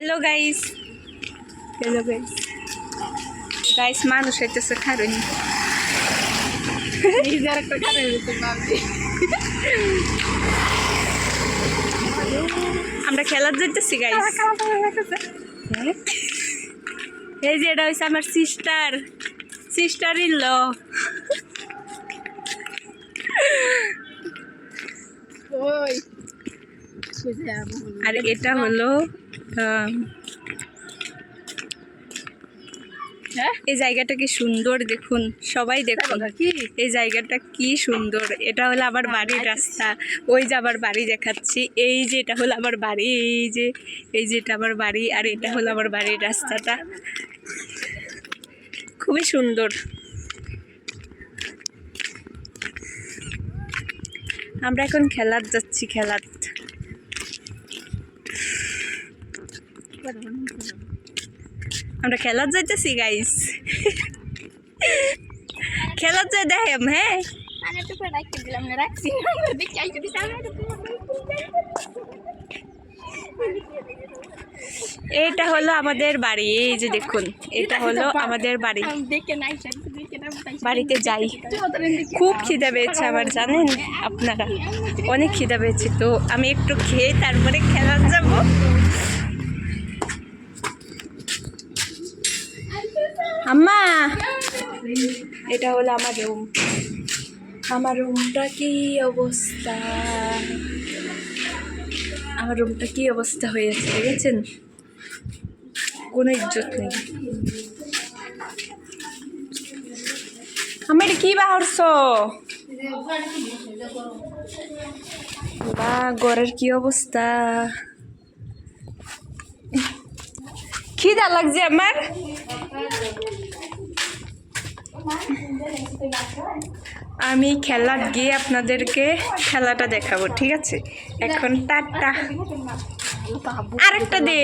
Hello guys hello guys guys মানুষ হইতেছে খারুন। নিজের একটা আমরা খেলার যাইতেছি গাইস এই যে এটা হয়েছে আমার সিস্টার সিস্টার ইন ল ওই। আর এটা হলো হ্যাঁ? এই জায়গাটা কি সুন্দর দেখুন সবাই দেখুন। কি? এই জায়গাটা কি সুন্দর এটা হলো আমার বাড়ির রাস্তা। ওই যে আমার বাড়ি দেখাচ্ছি এই যে এটা হলো আমার বাড়ি এই যে এই যে এটা আমার বাড়ি আর এটা হলো আমার বাড়ির রাস্তাটা। খুবই সুন্দর। আমরা এখন খেলার যাচ্ছি খেলার। আমরা খেলার যাইতেছি গাইস খেলার যাই দেখাম হ্যাঁ? এটা হলো আমাদের বাড়ি এই যে দেখুন এটা হলো আমাদের বাড়ি। বাড়িতে যাই। খুব খিদা পেয়েছে আমার জানেন? আপনারা। অনেক খিদা পেয়েছে তো আমি একটু খেয়ে তারপরে খেলার যাব। আম্মা! এটা হলো আমার রুম আমার রুমটা কি অবস্থা? আমার রুমটা কি অবস্থা হয়েছে দেখেছেন? কোনো ইজ্জত নেই। আমার কি বাহরছ? বা ঘরের কি অবস্থা? খিদা লাগছে আমার। আমি খেলা গিয়ে আপনাদেরকে খেলাটা দেখাবো ঠিক আছে? এখন টাটা। আরেকটা দে।